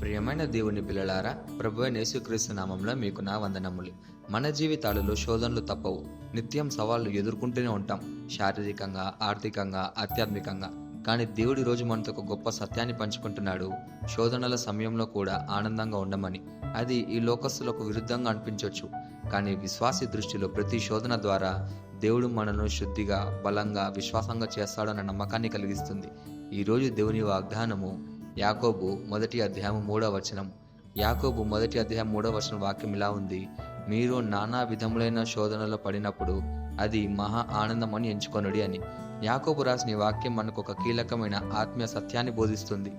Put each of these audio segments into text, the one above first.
ప్రియమైన దేవుని పిల్లలారా ప్రభు యేసుక్రీస్తు నామంలో మీకు నా వందనములు. మన జీవితాలలో శోధనలు తప్పవు. నిత్యం సవాళ్ళు ఎదుర్కొంటూనే ఉంటాం. శారీరకంగా ఆర్థికంగా ఆధ్యాత్మికంగా. కానీ దేవుడి రోజు మనతో ఒక గొప్ప సత్యాన్ని పంచుకుంటున్నాడు. శోధనల సమయంలో కూడా ఆనందంగా ఉండమని. అది ఈ లోకస్తులకు విరుద్ధంగా అనిపించవచ్చు కానీ విశ్వాసి దృష్టిలో ప్రతి శోధన ద్వారా దేవుడు మనను శుద్ధిగా బలంగా విశ్వాసంగా చేస్తాడన్న నమ్మకాన్ని కలిగిస్తుంది. ఈరోజు దేవుని వాగ్దానము యాకోబు మొదటి అధ్యాయం మూడవ వచనం. యాకోబు మొదటి అధ్యాయం మూడవ వచనం వాక్యం ఇలా ఉంది. మీరు నానా విధములైన శోధనలో పడినప్పుడు అది మహా ఆనందం అని ఎంచుకొనుడి అని. యాకోబు రాసిన ఈ వాక్యం మనకు ఒక కీలకమైన ఆత్మీయ సత్యాన్ని బోధిస్తుంది.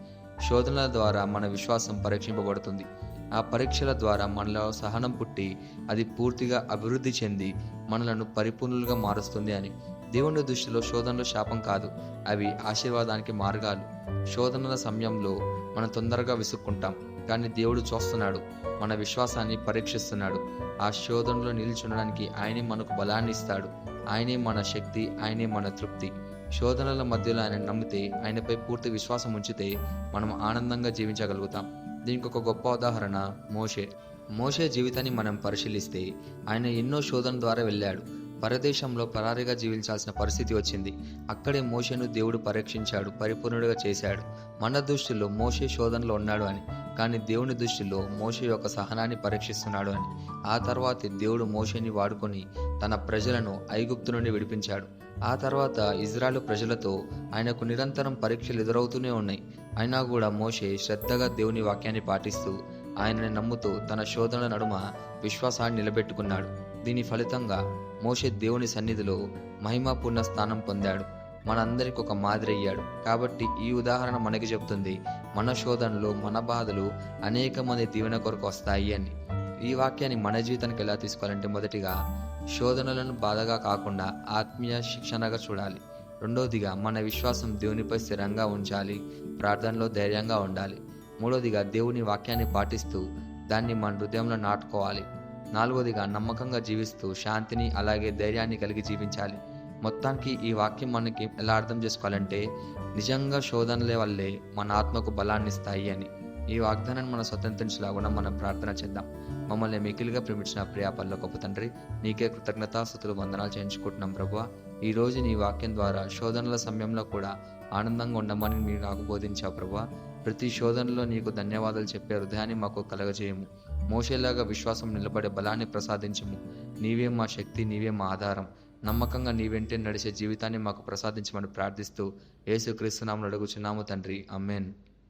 శోధనల ద్వారా మన విశ్వాసం పరీక్షింపబడుతుంది. ఆ పరీక్షల ద్వారా మనలో సహనం పుట్టి అది పూర్తిగా అభివృద్ధి చెంది మనలను పరిపూర్ణులుగా మారుస్తుంది అని. దేవుని దృష్టిలో శోధనలు శాపం కాదు. అవి ఆశీర్వాదానికి మార్గాలు. శోధనల సమయంలో మనం తొందరగా విసుక్కుంటాం. కానీ దేవుడు చూస్తున్నాడు. మన విశ్వాసాన్ని పరీక్షిస్తున్నాడు. ఆ శోధనలో నిల్చుండడానికి ఆయనే మనకు బలాన్ని ఇస్తాడు. ఆయనే మన శక్తి ఆయనే మన తృప్తి. శోధనల మధ్యలో ఆయన నమ్మితే ఆయనపై పూర్తి విశ్వాసం ఉంచితే మనం ఆనందంగా జీవించగలుగుతాం. దీనికి ఒక గొప్ప ఉదాహరణ మోషే. మోషే జీవితాన్ని మనం పరిశీలిస్తే ఆయన ఎన్నో శోధన ద్వారా వెళ్ళాడు. పరదేశంలో పరారిగా జీవించాల్సిన పరిస్థితి వచ్చింది. అక్కడే మోషేను దేవుడు పరీక్షించాడు పరిపూర్ణుడిగా చేశాడు. మన దృష్టిలో మోషే శోధనలో ఉన్నాడు అని కానీ దేవుని దృష్టిలో మోషే యొక్క సహనాన్ని పరీక్షిస్తున్నాడు అని. ఆ తర్వాత దేవుడు మోషేని వాడుకొని తన ప్రజలను ఐగుప్తు నుండి విడిపించాడు. ఆ తర్వాత ఇజ్రాయెల్ ప్రజలతో ఆయనకు నిరంతరం పరీక్షలు ఎదురవుతూనే ఉన్నాయి. అయినా కూడా మోషే శ్రద్ధగా దేవుని వాక్యాన్ని పాటిస్తూ ఆయనని నమ్ముతూ తన శోధనల నడుమ విశ్వాసాన్ని నిలబెట్టుకున్నాడు. దీని ఫలితంగా మోషే దేవుని సన్నిధిలో మహిమాపూర్ణ స్థానం పొందాడు. మనందరికి ఒక మాదిరి అయ్యాడు. కాబట్టి ఈ ఉదాహరణ మనకి చెప్తుంది మన శోధనలు మన బాధలు అనేక మంది దీవెన కొరకు వస్తాయి అని. ఈ వాక్యాన్ని మన జీవితానికి ఎలా తీసుకోవాలంటే మొదటిగా శోధనలను బాధగా కాకుండా ఆత్మీయ శిక్షణగా చూడాలి. రెండవదిగా మన విశ్వాసం దేవునిపై స్థిరంగా ఉంచాలి ప్రార్థనలో ధైర్యంగా ఉండాలి. మూడవదిగా దేవుని వాక్యాన్ని పాటిస్తూ దాన్ని మన హృదయంలో నాటుకోవాలి. నాలుగవదిగా నమ్మకంగా జీవిస్తూ శాంతిని అలాగే ధైర్యాన్ని కలిగి జీవించాలి. మొత్తానికి ఈ వాక్యం మనకి ఎలా అర్థం చేసుకోవాలంటే నిజంగా శోధనలే వల్లే మన ఆత్మకు బలాన్ని ఇస్తాయి అని. ఈ వాగ్దానాన్ని మనం స్వతంత్రించలాగున మనం ప్రార్థన చేద్దాం. మమ్మల్ని మికిలిగా ప్రేమించిన ప్రియాపల్ల గొప్ప తండ్రి నీకే కృతజ్ఞతాస్థుతులు వందనాలు చేయించుకుంటున్నాం ప్రభు ఈ రోజు నీ వాక్యం ద్వారా శోధనల సమయంలో కూడా ఆనందంగా ఉండమని మీరు నాకు బోధించావు ప్రభు ప్రతి శోధనలో నీకు ధన్యవాదాలు చెప్పే హృదయాన్ని మాకు కలగజేయము. మోసేలాగా విశ్వాసం నిలబడే బలాన్ని ప్రసాదించము. నీవే మా శక్తి నీవే మా ఆధారం. నమ్మకంగా నీవెంటే నడిచే జీవితాన్ని మాకు ప్రసాదించమని ప్రార్థిస్తూ యేసుక్రీస్తునామను అడుగుచున్నాము తండ్రి. అమ్మేన్